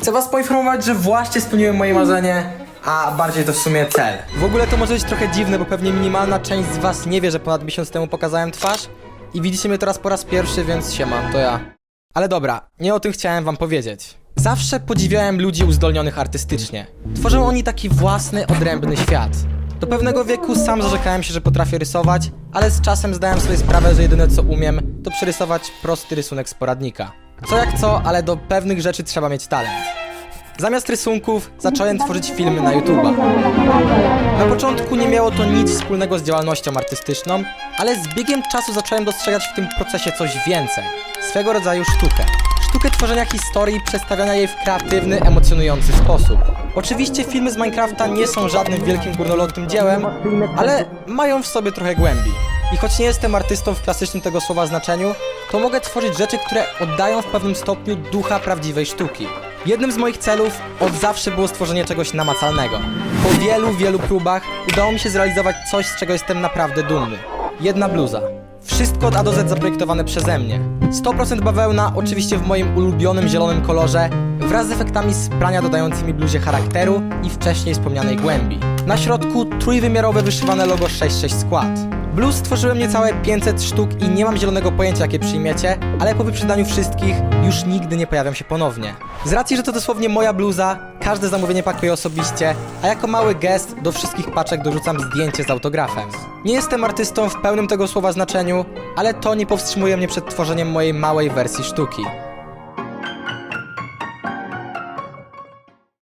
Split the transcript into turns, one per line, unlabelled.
Chcę was poinformować, że właśnie spełniłem moje marzenie, a bardziej to w sumie cel. W ogóle to może być trochę dziwne, bo pewnie minimalna część z was nie wie, że ponad miesiąc temu pokazałem twarz i widzicie mnie teraz po raz pierwszy, więc siema, to ja. Ale dobra, nie o tym chciałem wam powiedzieć. Zawsze podziwiałem ludzi uzdolnionych artystycznie. Tworzą oni taki własny, odrębny świat. Do pewnego wieku sam zarzekałem się, że potrafię rysować, ale z czasem zdałem sobie sprawę, że jedyne co umiem, to przerysować prosty rysunek z poradnika. Co jak co, ale do pewnych rzeczy trzeba mieć talent. Zamiast rysunków zacząłem tworzyć filmy na YouTube'a. Na początku nie miało to nic wspólnego z działalnością artystyczną, ale z biegiem czasu zacząłem dostrzegać w tym procesie coś więcej. Swego rodzaju sztukę. Sztukę tworzenia historii i przedstawiania jej w kreatywny, emocjonujący sposób. Oczywiście filmy z Minecrafta nie są żadnym wielkim górnolotnym dziełem, ale mają w sobie trochę głębi. I choć nie jestem artystą w klasycznym tego słowa znaczeniu, to mogę tworzyć rzeczy, które oddają w pewnym stopniu ducha prawdziwej sztuki. Jednym z moich celów od zawsze było stworzenie czegoś namacalnego. Po wielu, wielu próbach udało mi się zrealizować coś, z czego jestem naprawdę dumny. Jedna bluza. Wszystko od A do Z zaprojektowane przeze mnie. 100% bawełna, oczywiście w moim ulubionym zielonym kolorze, wraz z efektami sprania dodającymi bluzie charakteru i wcześniej wspomnianej głębi. Na środku trójwymiarowe wyszywane logo 66 skład. Bluz stworzyłem niecałe 500 sztuk i nie mam zielonego pojęcia jakie przyjmiecie, ale po wyprzedaniu wszystkich już nigdy nie pojawiam się ponownie. Z racji, że to dosłownie moja bluza, każde zamówienie pakuję osobiście, a jako mały gest do wszystkich paczek dorzucam zdjęcie z autografem. Nie jestem artystą w pełnym tego słowa znaczeniu, ale to nie powstrzymuje mnie przed tworzeniem mojej małej wersji sztuki.